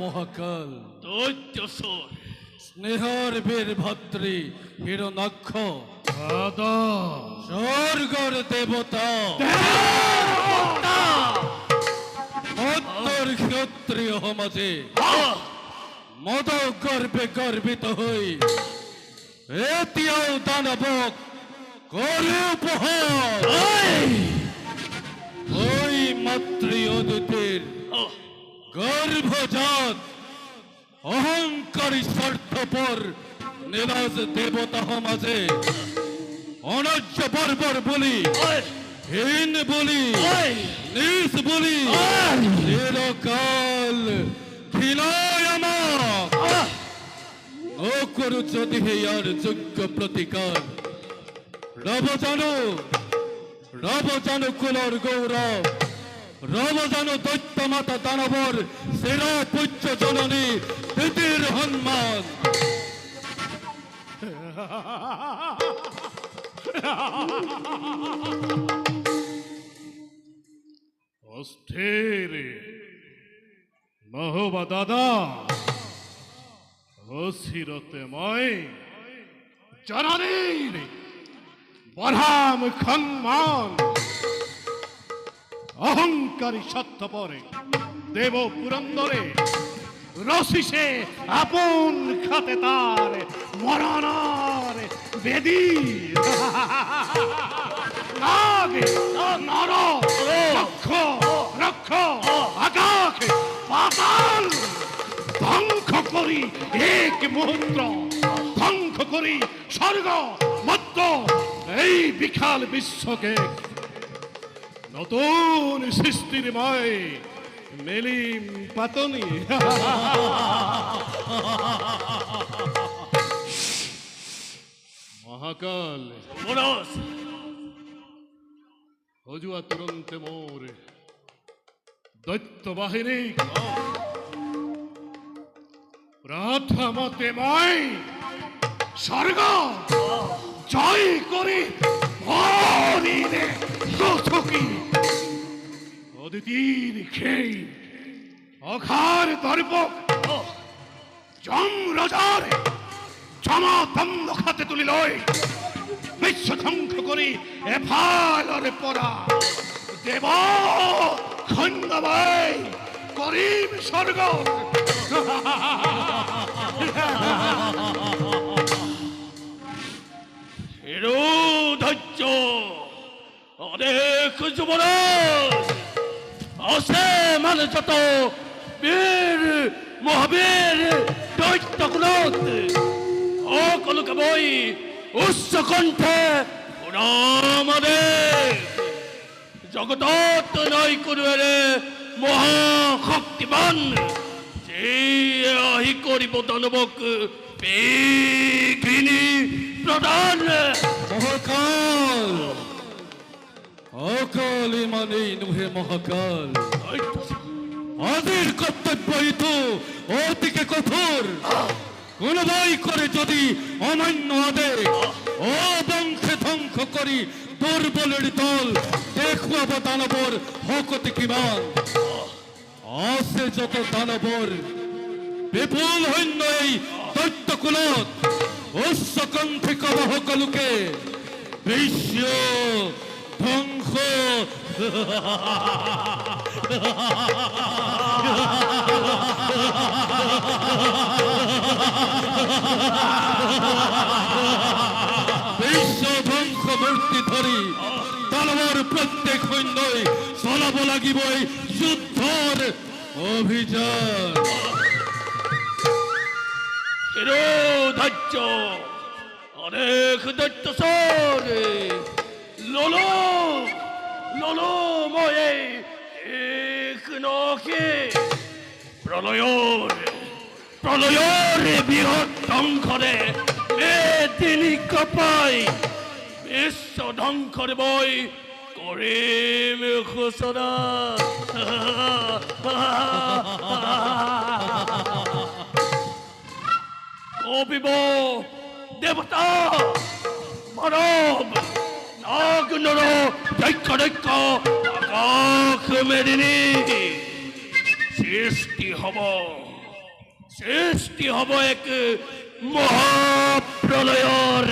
মহাকাল। দৈত্যসুর স্নেহর বীর ভাত্রী হিরণাক্ষ স্বর্গর দেবতা। ক্ষত্রিয় মাঝে মদ গর্বে গর্বিত হই। এতিয়াও দানবক করু উপহার। ওই মাতৃ অদিতির গর্ভজাত, অহংকারী, স্বার্থপর নিলাজ দেবতা মাঝে অনজ্য বর্বর বলি, হীন বলি নিস বলি ও করু যদি আর যোগ্য প্রতিকার, রব জানো রব জানো কুলর গৌরব। রব জানো দৈত্য মাতা দানবর সেরা পুচ্ছ জননী দিদির হনুমান। অস্থির। মহবা দাদা অস্থিরতে ময় জননীর বরাম খন্মান। অহংকারী সত্য পরে। দেব পুরন্দরে, রসিসে আপন খাতে তার মরণার বেদী। নাগে নর রক্ষ রক্ষ, আকাশ, পাতাল, ধ্বংস করি এক মুহূর্ত, ধ্বংস করি স্বর্গ, মত্ত, এই বিশাল বিশ্বকে নতুন সৃষ্টির ময় মেলিম পাতনি। মহাকাল। হজুয়া তুরন্তে মোর দৈত্য বাহিনী প্রথমতে মই স্বর্গ। জয় করে হরিণে দোষকি অদিতির খেই অখার দর্পক জম জমা খাতে তুলি লয় বিশ্ব করি এফালরে পড়া দেব খন্ড ভাই করিম স্বর্গ। ধৈর্য অনেক যুবরাজ। আছে মানে যত বীর, মহাবীর, দৈত্য কুলত ও কলকে বই উচ্চ কণ্ঠে আমাদের জগদত্ত নয় করুয়ারে মহাশক্তিমান, যে আহি করিব দানবক প্রদান। মহাকাল অকাল মানে নুহে মহাকাল। আদের কর্তব্য তো অতিকে কঠোর। কোন ভাই করে যদি অমান্য আদেশ ও ধ্বংস করি দুর্বলের দল। দেখুয়াব দানবর হকতে কিমান আছে যত দানবর, বিপুল হইন্য এই দৈত্য কুলত উচ্চ কণ্ঠে কবহ কলুকে বিশ্ব ধ্বংস বিশ্ব ধ্বংস মূর্তি ধরি তলবর প্রত্যেক সৈন্যই চলাব লাগিব এই যুদ্ধর অভিযান এরো ধৈর্য অনেক দৈত্য সর লোলো ময়ে এক নখে প্রলয়র প্রলয়র বৃহৎ ধ্বংসরে মেদিনী কপাই বিশ্ব ধ্বংসরে বই করিম ঘোষণা কবিব দেবতা মানব নাগ নর দৈক্য দৈক্য আকাশ মেদিনী। সৃষ্টি হব সৃষ্টি হব এক মহাপ্রলয়ৰ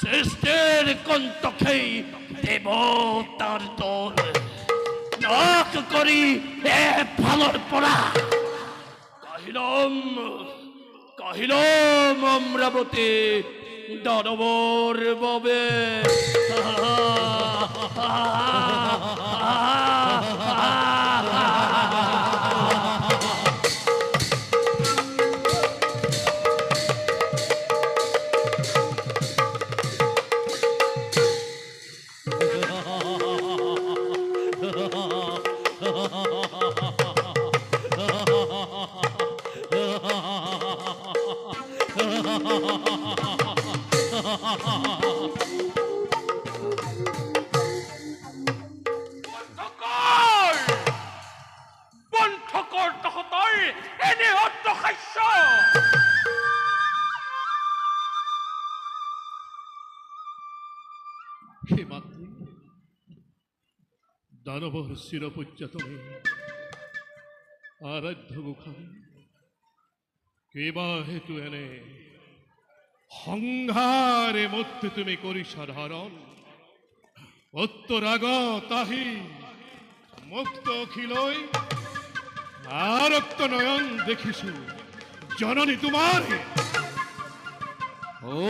সৃষ্টিৰ কণ্ঠকেই দেৱতাৰ দল। নাশ কৰি এফালৰ পৰা কাহিলম কাহিলম অমরাবতী হা হা বন্ধকৰ দানবর শিরপূজ্য তুমি আরাধ্য মুখারি কেবা হেতু এনে? সংহারে মধ্যে তুমি করি সাধারণ অত্তরাগ তাহি। মুক্ত অখিলই আরক্ত নয়ন দেখিছু জননী তোমার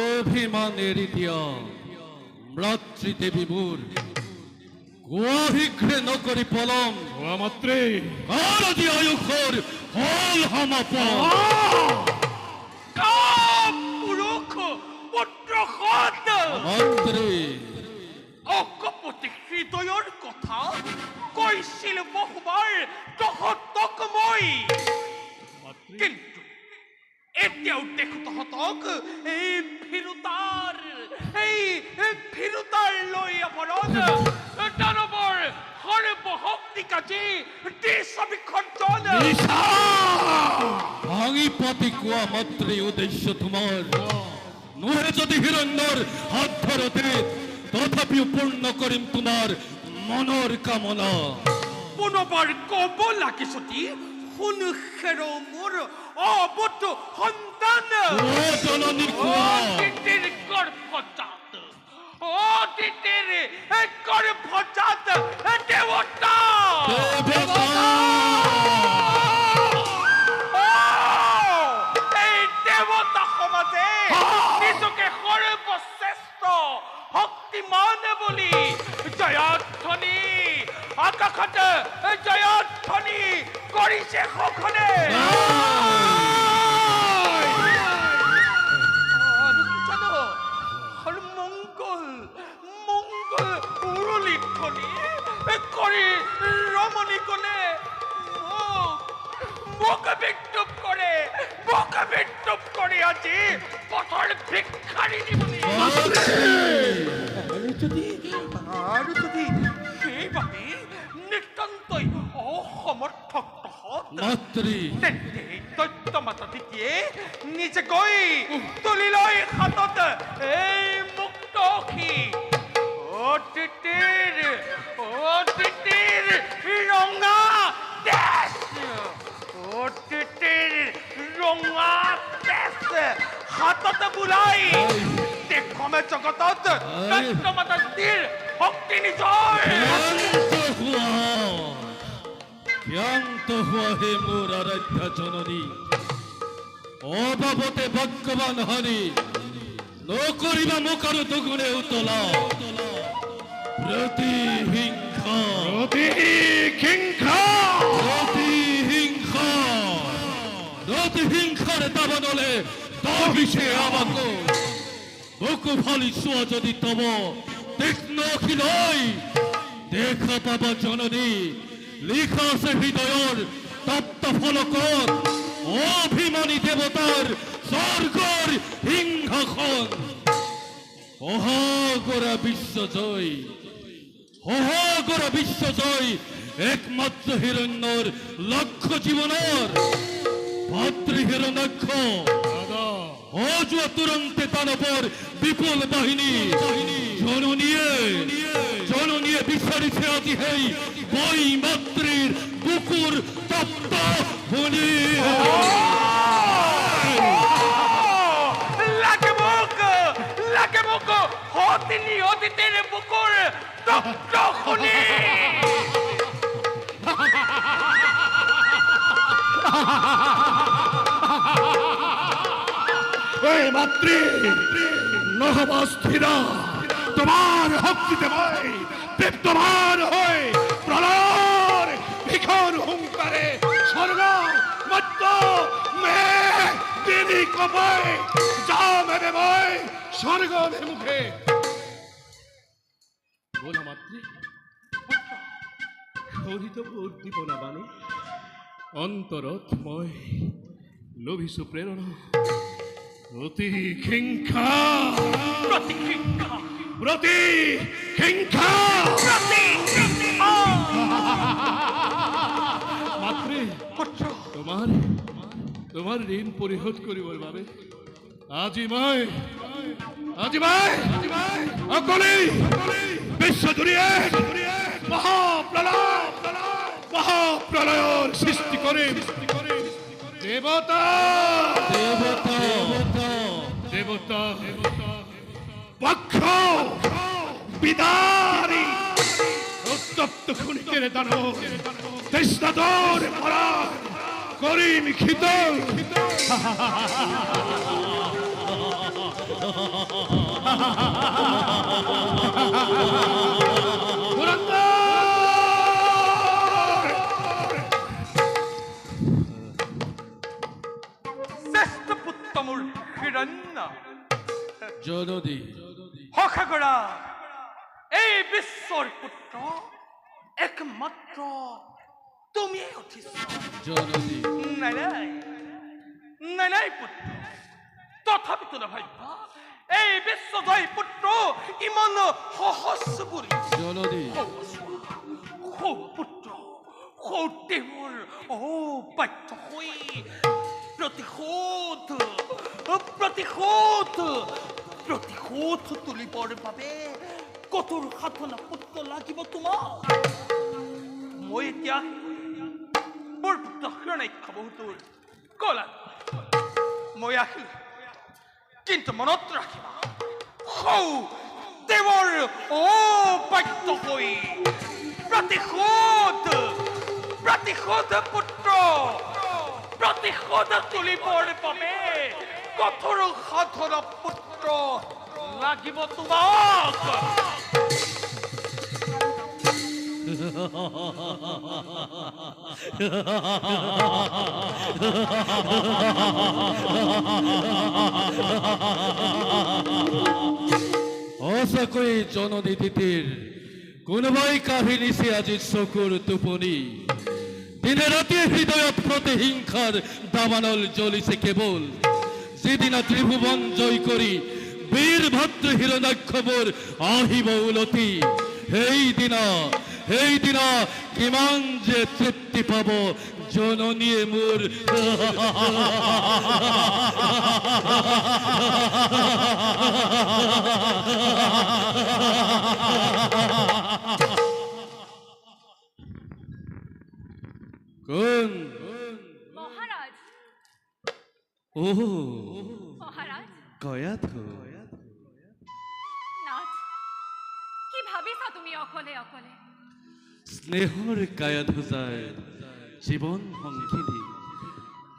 অভিমানের ইতিহাস মাতৃদেবী মোর গুয়াভিঘ্রে নকরি পলম মাত্রে। কারজি আয়ুখর হল হামাপ পুৰুষ পুত্ৰসত মন্ত্রী অকপতি হৃদয়ৰ কথা কৈছিল বহুবাৰ তহঁতক মই মাতৃ কিন্তু এতিয়াও দেখো তহঁতক এই ফিৰুতাৰ এই ফিৰুতাৰ লৈ অৱৰণ দানৱৰ সৰ্বশক্তি কাজি দি ছবিখন ভাঙি পাতি কোৱা মাত্ৰে উদ্দেশ্য তোমাৰ নোহে যদি হিৰণ্যৰ হাত ধৰতে তথাপিও পূৰ্ণ কৰিম তোমাৰ মনৰ কামনা। পুনৰবাৰ ক'ব লাগে যদি শুন মোৰ অবত সন্তান ও জননী কোৱা অতিথিৰ গৰ্ভজাত অতিথিৰ গৰ্ভজাত দেৱতা এই দেৱতা সমাজে নিজকে সৰ্বশ্ৰেষ্ঠ শক্তিমান বুলি। জয়ধ্বনি আকাশত জয়ধ্বনি কৰিছে সখনে ৰমণী গলে মোক বিদ্যুপ কৰে মোক বিদ্যুপ কৰি আজি পথৰ ভিক্ষাৰী দিবনি আৰু যদি নিতান্তই মাতৃ। নিজে গৈ তুলি লৈ হাতত এই মুক্ত অখি অতিথিৰ অতিথিৰ ৰঙা তেজ অতিথিৰ ৰঙা তেজ হাতত বুলাই। দেখমে জগতত শক্তি নিজৰ ক্ষান্ত হোৱা ক্ষান্ত হোৱা হে মোৰ আৰাধ্য জননী। অভাৱতে ভাগ্যৱান হানি নকৰিবা মোক আৰু দুগুণে উতলা। প্ৰতিহিংসা প্রতিহিংসা প্ৰতিহিংসা প্ৰতিহিংসাৰে দাবানলে দাবিছে আমাকো। বুকু ফালি চোৱা যদি তব তীক্ষ্ণ অখিলই দেখা পাবা জননী লিখা আছে হৃদয়ৰ তপ্ত ফলকত অভিমানী দেৱতাৰ স্বৰ্গৰ সিংহাসন সহাগৰা বিশ্বজয় সহাগৰা বিশ্বজয় একমাত্ৰ হিৰণ্যৰ লক্ষ্য জীৱনৰ ভাতৃ হিৰণ্যাক্ষ দাদা। অজুয়া তুরন্তে তার ওপর বিপুল বাহিনী। জননিয়ে জননিয়ে। বিস্তারিছে আজি হেই বই মাতৃর বুকুর তপ্ত হনি হতিনি অতীতের বুকুর খুনি। এই মাতৃ নহবস্থিরা তোমার শক্তিতে মই দীপ্তমান হয়ে প্রলয় ভিখর হুঙ্কারে স্বর্গ মধ্য মে তিনি কপায় যা মেরে মই স্বর্গ মুখে। বলা মাতৃ হরিত উদ্দীপনা বাণী। অন্তরথময় লোভিসু প্রেরণা প্রতিহিংসা প্রতি হিংসা প্রতিহিংসা মাত্রে তোমার তোমার ঋণ পরিশোধ করিবৰ বাবে। আজি মই আজি মই অকলে বিশ্ব জুৰিয়ে মহাপ্ৰলয় মহাপ্ৰলয়ৰ সৃষ্টি কৰিম দেৱতা দেবতা দেবতা। পক্ষ বিদারি উত্তপ্ত খুনিকের দানব। তেস্তাদর পরা করিম খিত শ্রেষ্ঠ পুত্র মোৰ হিৰণ্য জননী। হখাগৰা এই বিশ্বৰ পুত্ৰ একমাত্ৰ তুমিয়ে উঠিছ জননী নাই নাই নাই নাই পুত্ৰ তথাপিতো নাভাবিবা এই বিশ্বজয় পুত্ৰ ইমান সহজ বুলি জননী সৌ পুত্ৰ সৌ অবাধ্য হৈ প্ৰতিশোধ প্ৰতিশোধ প্ৰতিশোধ তুলিবৰ বাবে কঠোৰ সাধনা পুত্ৰ লাগিব তোমাক মই এতিয়া মোৰ হিৰণাখ্য বহুতোৰ কলা মই আহিলোঁ কিন্তু মনত ৰাখিবা, সৌ দেৱৰ অবাধ্য হৈ প্ৰতিশোধ প্ৰতিশোধ পুত্ৰ, প্ৰতিশোধ তুলিবৰ বাবে কঠোৰ সাধনা পুত্ৰ লাগিব তোমাক। অসাকৈ জননী তিতিৰ কোনোবাই আজি চকুৰ টোপনি দিনে ৰাতিয়ে হৃদয়ত প্ৰতিহিংসাৰ দাবানল জ্বলিছে কেৱল যিদিনা ত্ৰিভুৱন জয় কৰি বীৰ ভাতৃ হিৰণাক্ষবোৰ আহিব উলটি সেইদিনা সেইদিনা কিমান যে তৃপ্তি পাব জননীয়ে মোৰ কোন? মহারাজ। ও। মহারাজ। কয়াত নাথ কি ভাবিছা তুমি অকলে অকলে? স্নেহৰ কায়া ধুজাই জীৱন সংগিনী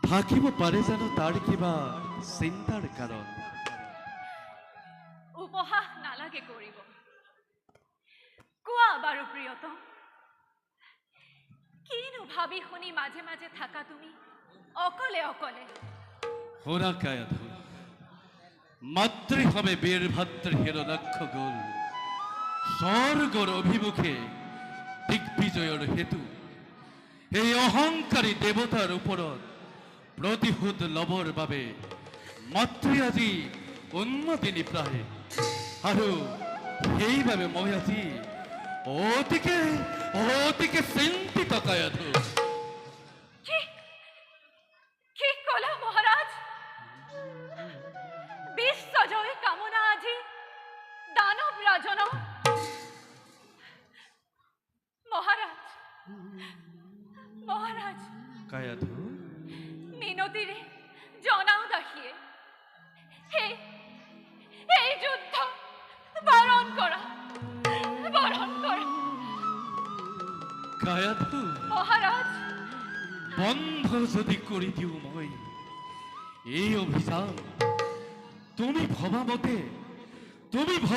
থাকিব পাৰে জানো তাৰ কিবা চিন্তাৰ কাৰণ। উপহাস নালাগে কৰিব। কোৱা বাৰু প্ৰিয়তম। কিনো ভাবি শুনি মাজে মাজে থাকা তুমি? অকলে অকলে। হোৰা কায়া ধু মাতৃভাৱে বীৰ ভাতৃ হিৰণাক্ষ গ'ল। স্বৰ্গৰ অভিমুখে দিগ্বিজয়ৰ হেতু। এই অহংকাৰী দেৱতাৰ ওপৰত প্ৰতিশোধ ল'বৰ বাবে মাতৃ আজি উন্নতিনী প্ৰায় আৰু সেইবাবে মই আজি অতিকে অতিকে চিন্তিত কায়াধু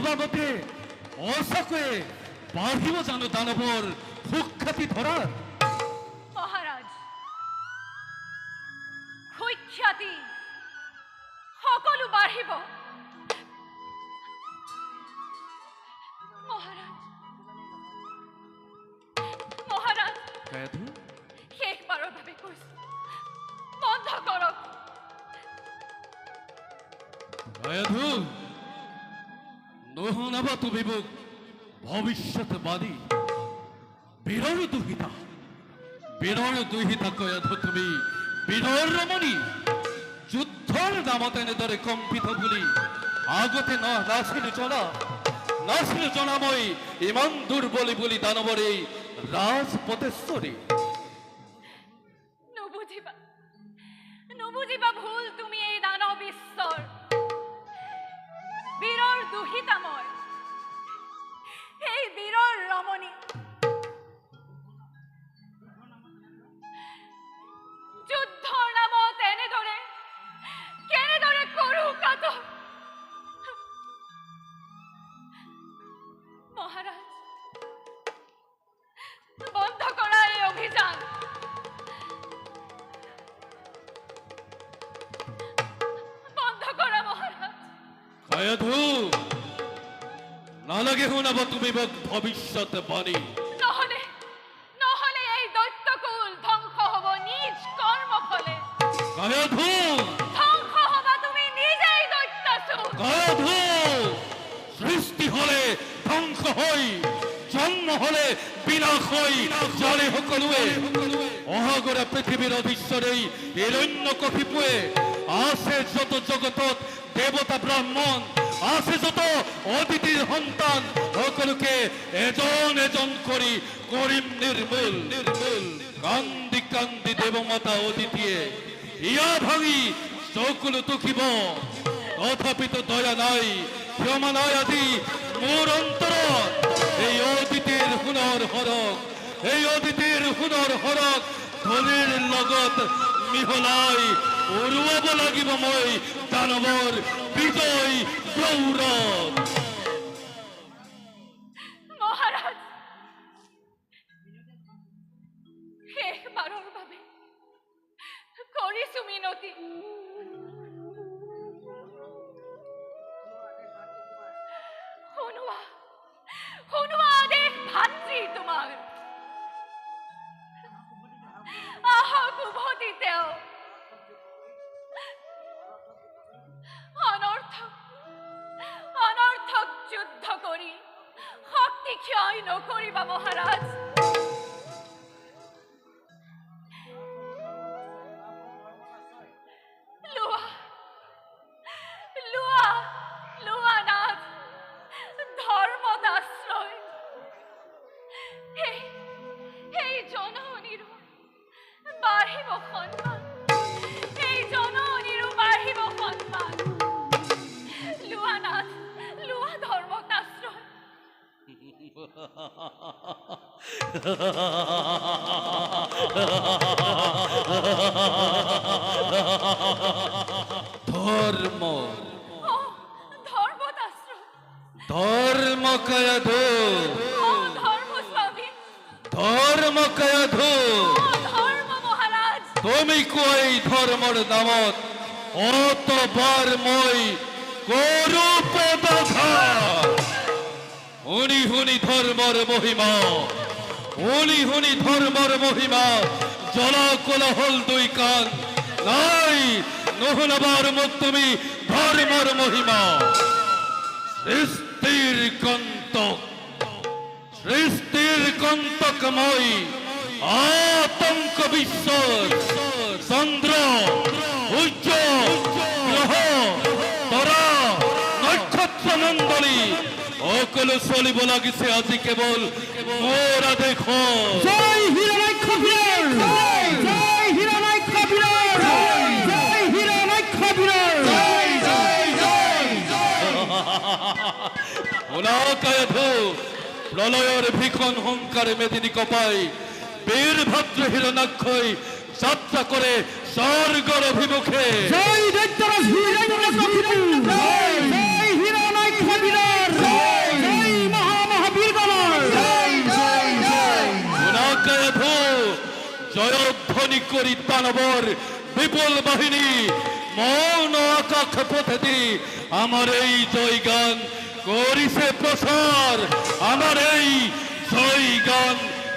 ভবা মতে সঁচাকৈয়ে বাঢ়িব জানো দানৱৰ সুখ্যাতি ধৰাত মহারাজ সুখ্যাতি সকলো বাঢ়িব। মহারাজ মহারাজ শেষবাৰৰ বাবে কৈছো বন্ধ কৰক কায়াধু? তুমি মোক ভৱিষ্যতবাদী বীৰৰ দুহিতা বীৰৰ দুহিতা কয়াধু তুমি বীৰৰ ৰমণী যুদ্ধৰ নামত এনেদৰে কম্পিত বুলি আগতে ন নাছিলো জনা নাছিলো জনা মই ইমান দুৰ্বলী বুলি এই ৰাজপতেশ্বৰী নুবুজিবা নুবুজিবা ভুল তুমি এই দুহিতা মই। এই বীৰৰ ৰমণী ভৱিষ্যতবাণী নহলে নহলে এই দৈত্যকুল ধ্বংস হব নিজ কৰ্ম ফলে কায়াধু ধ্বংস হবা তুমি নিজেই দৈত্যাসুর কায়াধু সৃষ্টি হলে ধ্বংস হৈ জন্ম হলে বিনাশ হৈ জানে সকলোৱে অহাগৰা পৃথিৱীৰ অধীশ্বৰেই হিৰণ্য কশিপুৱে আছে যত জগতত দেৱতা ব্ৰাহ্মণ যত অদিতিৰ সন্তান, সকলোকে এজন এজন কৰি কৰিম নিৰ্মূল নিৰ্মূল কান্দি কান্দি দেৱমাতা অদিতিয়ে, ইয়া ভাঙি চকুলো টুকিব তথাপিতো দয়া নাই, ক্ষমা নাই আজি মোৰ অন্তৰত এই অদিতিৰ সোণৰ সৰক এই অদিতিৰ সোণৰ সৰক ধনীৰ লগত মিহলাই উৰুৱাব লাগিব মই দানৱৰ বিজয় গৌৰৱ। ধর্ম। ধর্ম অ ধৰ্ম স্বামী ধর্ম তুমি কই ধর্মর নামত, অতবার মই শুনি শুনি ধর্মর মহিমা শুনি শুনি ধর্মর মহিমা, জল কোলাহল দুই কান, নাই নহলাবার মুখ তুমি ধর্মর মহিমা। সৃষ্টির কন্তক সৃষ্টির কন্তকময় আতঙ্ক বিশ্ব চন্দ্র সূর্য গ্রহ তরা সকল চলিব লাগিছে আজি জয় হিরণাক্ষ জয়। হিরণাক্ষ জয়। হিরণাক্ষ জয় জয় জয় অনাকায়ধ প্রলয়ের ভীষণ হংকারে মেদিনী কপাই বীর ভদ্র হিরণাক্ষই যাত্রা করে স্বর্গর অভিমুখে। জয় দৈত্যরাজ হিরণ্যকশিপু জয়ধ্বনি করি দানবর বিপুল বাহিনী মৌন আকাশ পথেদি আমার এই জয় গান করিছে প্রসার। আমার এই জয় গান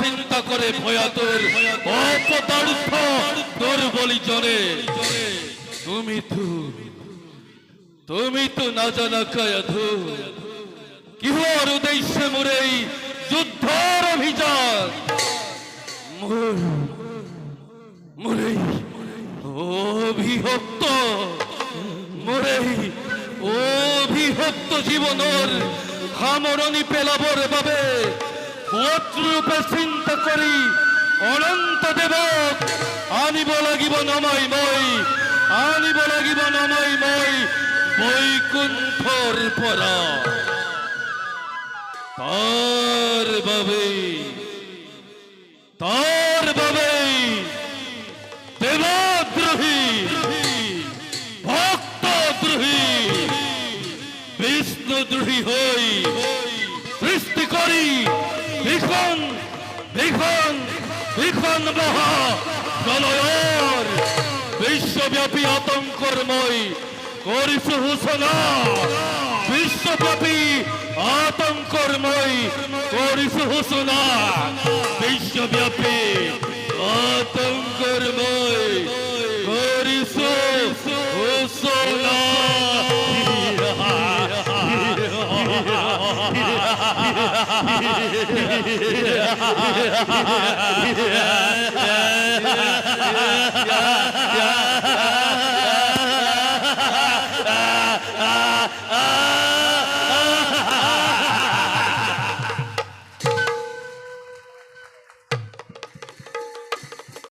চিন্তা করে ভয়াতুর অপদার্থ তোর বলি জনে। তুমি তো তুমি তো না জানা কায়াধু। কিহর উদ্দেশ্যে মোরে যুদ্ধর অভিযান? মোর, মোরে অভিভক্ত মোরে অভিভক্ত জীবনৰ সামৰণি পেলাবৰ বাবে শত্ৰুৰূপে চিন্তা কৰি অনন্ত দেৱক আনিব লাগিব নমাই মই, আনিব লাগিব নমাই মই, বৈকুণ্ঠৰ পৰা। তাৰ বাবে তাৰ বাবে দেৱদ্ৰোহী, ভক্তদ্ৰোহী, বিষ্ণুদ্ৰোহী হৈ সৃষ্টি কৰি ভীষণ ভীষণ মহা প্ৰলয়ৰ বিশ্বব্যাপী আতংকৰ মই কৰিছো সূচনা বিশ্বব্যাপী আতংকৰ মই কৰিছো সূচনা বিশ্বব্যাপী আতংকৰ মই কৰিছো يا